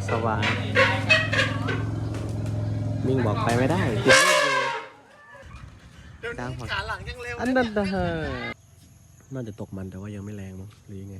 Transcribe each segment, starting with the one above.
นี้สว่างมิ่งบอกไปไม่ได้ติดเลขอยู่เดี๋ยวนี้ขาหลังยังเร็วอันนั้นนะฮะน่าจะตกมันแต่ว่ายังไม่แรงมั้งหรือยังไง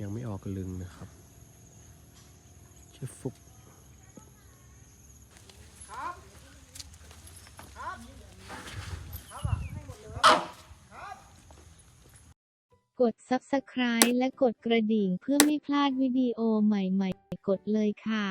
ยังไม่ออกลึงนะครับชื่อฟุก กด Subscribe และกดกระดิ่งเพื่อไม่พลาดวิดีโอใหม่ๆ กดเลยค่ะ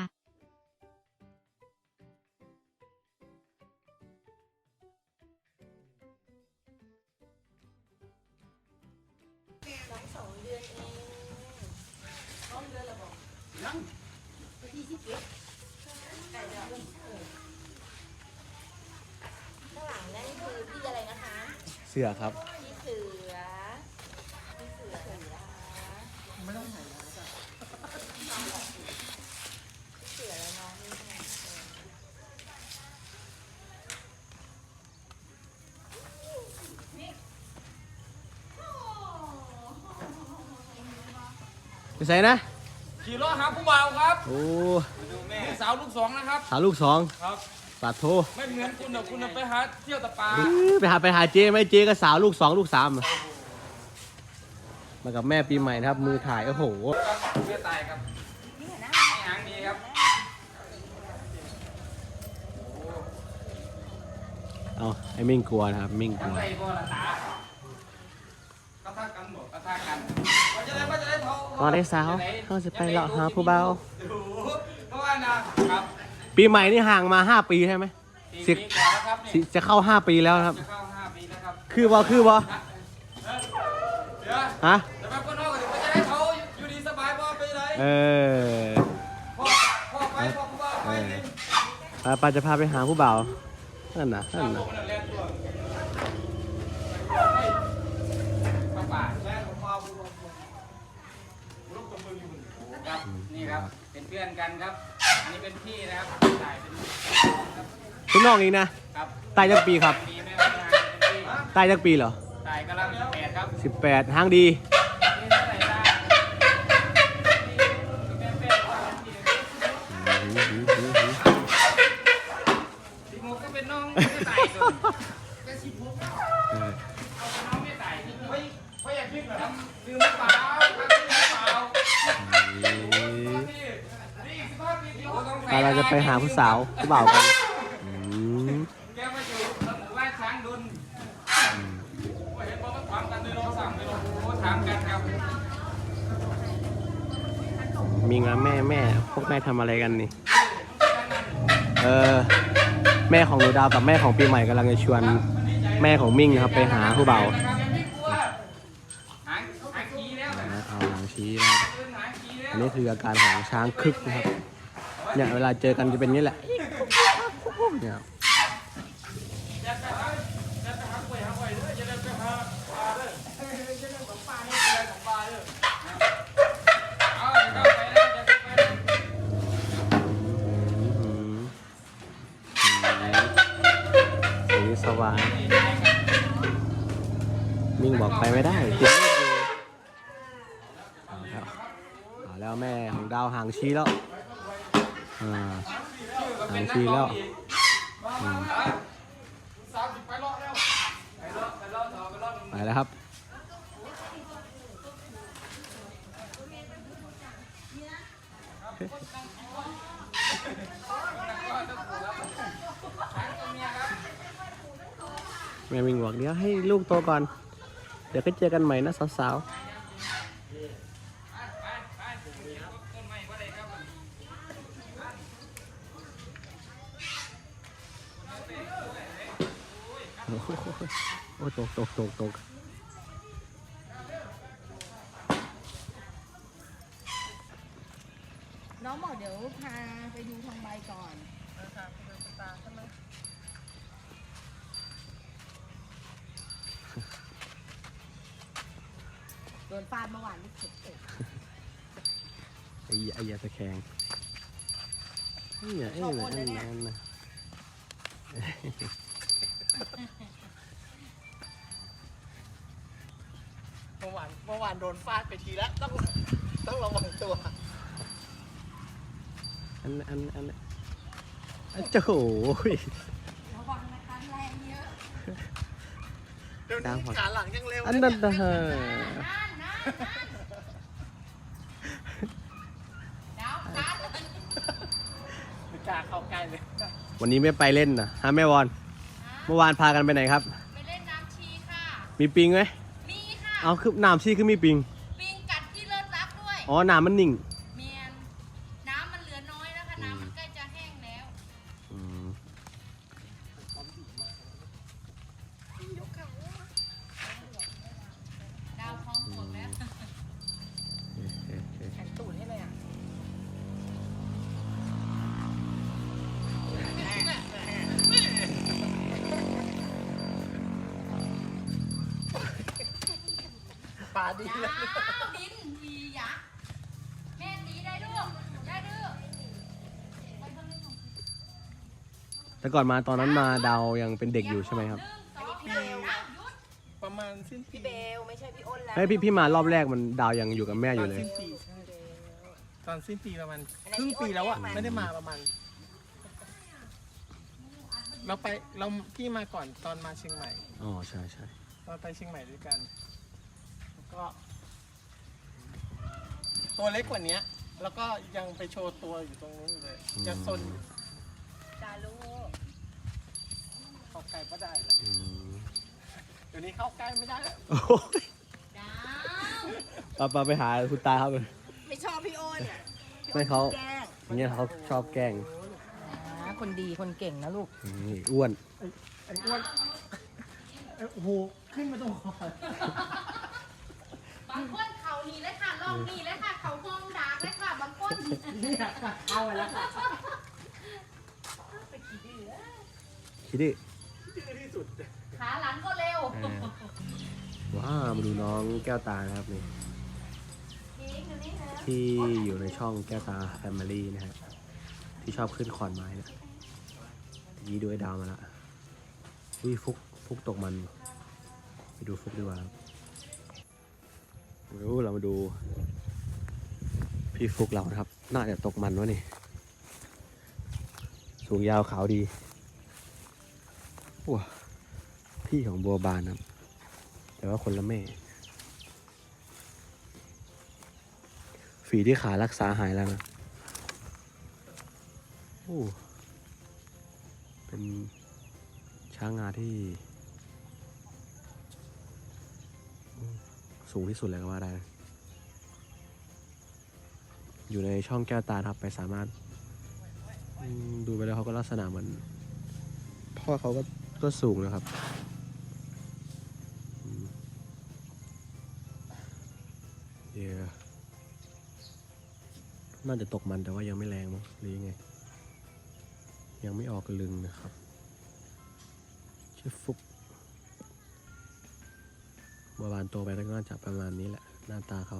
ข้างหลังนั่นคือพี่อะไรนะคะเสือครับ พี่เสือ พี่เสือนะคะไม่ต้องถ่ายนะจ๊ะพี่เสือแล้วน้องนี่ค่ะ ไปใส่นะ ขี่รถหาผู้บ่าวครับโอ้นี่สาวลูกสองนะครับสาวลูกสองครับสาโทไม่เหมือนคุณนะคุณน่ะไปหาเที่ยวแตะปาอื้อไปหาไปหาเจไหมเจก็สาวลูกสองลูกสามอะมากับแม่ปีใหม่นะครับ มือถ่ายโอ้โหเพื่อตายครับนี่หางดีครับเอาไอ้มิ่งกลัวนะครับ มิ่งกทั้ลังวใจบ่ละตาก็ทัก กันหมดก็ทักกันว่าจะได้ว่าจะได้เขาอ๋อได้สาวเขาจะไปเลาะหาผู้เบาเพราะว่านะครับปีใหม่นี่ห่างมาห้าปีใช่ไหมปีสิบนี้ก่อนแล้วครับสินี่จะเข้าห้าปีแล้วนะครับจะเข้าห้าปีแล้วครับ คือบ่คือบ่เดี๋ยวฮะแต่แบบคนนอกก็ถือว่าจะได้เขาอยู่ดีสบายบ่ไปไหนเออพ่อพ่อไปพ่อผู้บ่าวไปนี่ไปปาจะพาไปหาผู้เบานั่นนะนั่นผนะ มน่ะเล่นตัวป้าป่าแม่ของพ่อผู้บ่าวลูกตัวมึงอยู่ครับนี่ครับ เป็นเพื่อนกันครับ อันนี้เป็นพี่นะครับถ่ายเป็นคุณน้องอีกนะครับตายจักปีครับมีแม่ทำงานเป็นพี่ตายจักปีเหรอถ่ายกำลังแปดครับสิบแปดห้างดีนี่เท่าไหร่ได้นี่แม่แม่ว่าเป็นพี่สิบหกก็เป็นน้องไม่ตายก่อนก็สิบหกเอาเป็นน้องไม่ตายเฮ้ยเฮ้ยอยากขึ้นเหรอครับซื้อมะพร้าวครับซื้อมะพร้าวนี่นี่สิบห้าปีที่โอ้ต้องใส่ ไปเราจะไปหาผู้สาวผู้บ่าวกันอืมแกมาอยู่หมู่บ้านช้างดุนโอ้ยเห็นบอกว่าถามกันเลยเราสั่งเลยเราโอ้ถามกันครับมีงานแม่แม่พวกแม่ทำอะไรกันนี่ เออ แม่ของหนูดาวกับแม่ของปีใหม่กำลังจะชวนแม่ของมิ่งนะครับไปหาผู้บ่าวนะครับยังไม่กลัวหางหางขี้แล้วนะนะเอาหลังชี้นะครับเดินหางขี้แล้วอันนี้คืออาการของช้างคึกนะครับ เนี่ยเวลาเจอกันจะเป็นนี้แหละเนี่ยจะไปหายหาป่วาปลาเด้อจะได้ของปลาเนี่ยจะได้ของปลาเด้อเอาจะเข้าไปแล้วจะเข้าไปแล้วอืมสีสว่างมิ่งบอกไปไม่ได้ติดเอยู่เอาแล้วเอาแล้วแม่ของดาวห่างชี้แล้ว อ่าหางชี้แล้วอืมสาไปแล้วครับ แม่มิงบอกเดี๋ยวให้ลูกโตก่อน เดี๋ยวก็เจอกันใหม่นะสาวๆโอ้โห โอ้ตกตกตกตกน้องบอกเดี๋ยวพาไปดูทองใบก่อนโดนฟาดเมื่อวานนี่เจ็บเจ็บไอ้ไอ้ยาตะแคงนี่ไงไอ้เนี่ยไอ้นั่นนะ เมื่อวานเมื่อวานโดนฟาดไปทีแล้วต้องต้องระวังตัวอันอันอันอันเจ้าโอ้ยระวังนะคะแรงเยอะเดี๋ยวดาวนี้หักขาหลังยังเร็วอันนะนั้นเยนะฮะนั่นนั่นนั่นดาวการไม่กล้าเข้าใกล้เลยวันนี้ไม่ไปเล่นนะฮะแม่วอน เมื่อวานพากันไปไหนครับ ไปเล่นน้ำชีค่ะ มีปิงไหมมีค่ะ เอาคือน้ำซี่คือมีปิง ปิงกัดที่เลิศรักด้วย อ๋อน้ำมันนิ่ง ปลาดีดาแล้ววดินดียะแม่ตีได้ลูกได้ดื้อไปเบิ่งเล่นของแต่ก่อนมาตอนนั้นมาดาวยังเป็นเด็กอยู่ใช่ไหมครับหนึ่งสองสามดาวหยุดประมาณสิ้นปีพี่เบลไม่ใช่พี่อ้นแล้วเฮ้พี่พี่มารอบแรกมันดาวยังอยู่กับแม่อยู่เลย ตนสิ้นปีใช่ตอนสิ้นปีประมาณครึ่งปีแล้วอะไม่ได้มาประมาณ เราไปเราพี่มาก่อนตอนมาเชียงใหม่ อ๋อใช่ใช่ตอนไปเชียงใหม่ด้วยกัน ก็ ตัวเล็กกว่านี้แล้วก็ยังไปโชว์ตัวอยู่ตรงนู้นอยู่เลยยังซนอยู่จ้าลูกเข้าใกล้ก็ได้เลยอืมเดี๋ยวนี้เข้าใกล้ไม่ได้แล้วโอ้ยดาวปาปาไปหาคุณตาครับไม่ชอบพี่อ้นอะไม่เขาแกล้งเนี่ยเขาชอบแกล้งอ่าคนดีคนเก่งนะลูกนี่อ้วนไอ้อ้วนไอ้โอ้โหขึ้นมาตรงคอบางคนเขาหนีเลยค่ะลองหนีเลยค่ะ เขาห้องดากเลยค่ะบางคนเอาไปแล้วค่ะคิดดิที่สุดขาหลังก็เร็วอ่าว้าวมาดูน้องแก้วตานะครับนี่ที่อยู่ในช่องแก้วตาแฟมิลี่นะฮะที่ชอบขึ้นขอนไม้นะยีด้วยดาวมาละวิฟุกฟุกตกมัน ไปดูฟุกดีกว่าครับ รู้เรามาดู พี่ฟุกเรานะครับ น่าจะตกมันวะนี่ สูงยาวขาวดีว้าพี่ของบัวบานนะครับ แต่ว่าคนละแม่ ฝีที่ขารักษาหายแล้วนะโอ้เป็นช้างงาที่ สูงที่สุดเลยก็ว่าได้ อยู่ในช่องแก้วตาครับไปสามารถ ดูไปแล้วเขาก็ลักษณะเหมือนพ่อเขาก็ก็สูงนะครับเดี๋ยวน่าจะตกมันแต่ว่ายังไม่แรงมั้งหรือยังไง ยังไม่ออกกระลึงนะครับชื่อฟุก บัวบานโตไปแล้วก็น่าจะประมาณนี้แหละ หน้าตาเขา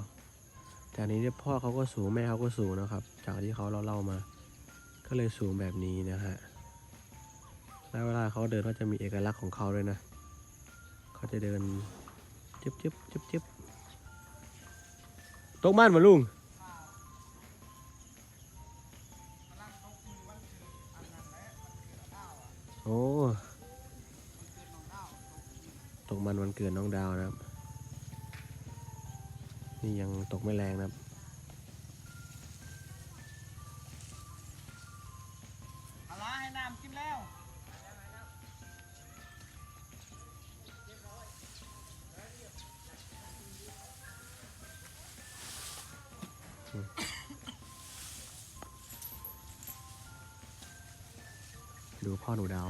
แต่อันนี้เนี่พ่อเขาก็สูงแม่เขาก็สูงนะครับ จากที่เขาเล่าๆมา ก็เลยสูงแบบนี้นะฮะแล้วเวลาเขาเดินก็จะมีเอกลักษณ์ของเขาด้วยนะ เขาจะเดินจึ๊บจึ๊บจึ๊บจึ๊บตกมันมาลุงโอ้ตกมันวันเกิดน้องดาวนะครับ นี่ยังตกไม่แรงนะครับ เอาละให้น้ำกินแล้ว ดูพ่อหนูดาว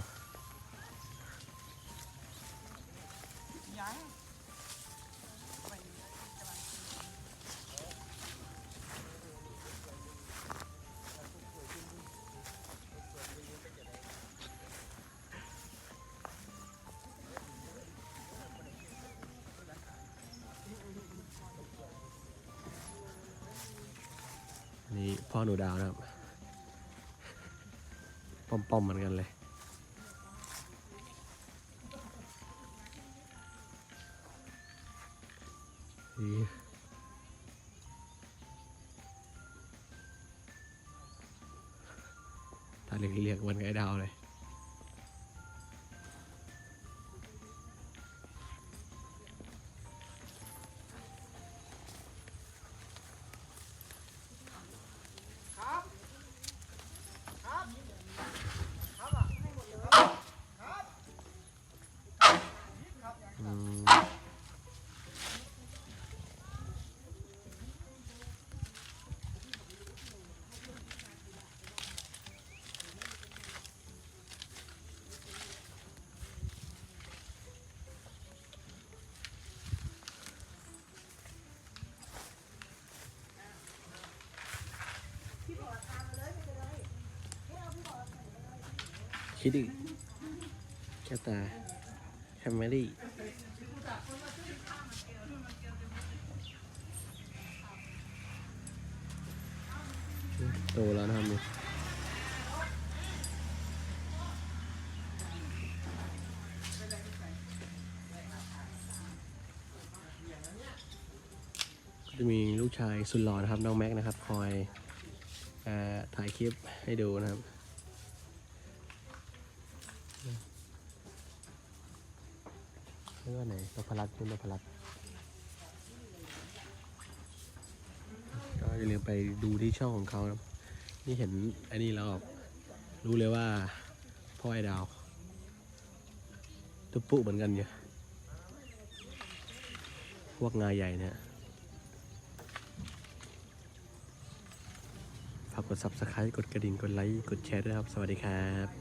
นี่พ่อหนูดาวนะครับ ป้อมๆเหมือนกันเลย นี่เรียกเรียกวันไก่ดาวเลย คิดดิแค่ตาแคมเมอรี่โตแล้วนะครับนี่จะมีลูกชายสุดหล่อนะครับ น้องแม็กนะครับ คอยอถ่ายคลิปให้ดูนะครับ รื่อไหนนพรัตน์คุณนพรัตน์ก็อย่าลืมไปดูที่ช่องของเขานะครับนี่เห็นอันนี้แล้วรู้เลยว่าพ่อไอ้ดาวตุ๊ปุ๊เหมือนกันเนี่ยพวกงาใหญ่เนี่ยฝากกด subscribe กดกระดิ่ง กดไลค์ กดแชร์ด้วยครับ สวัสดีครับ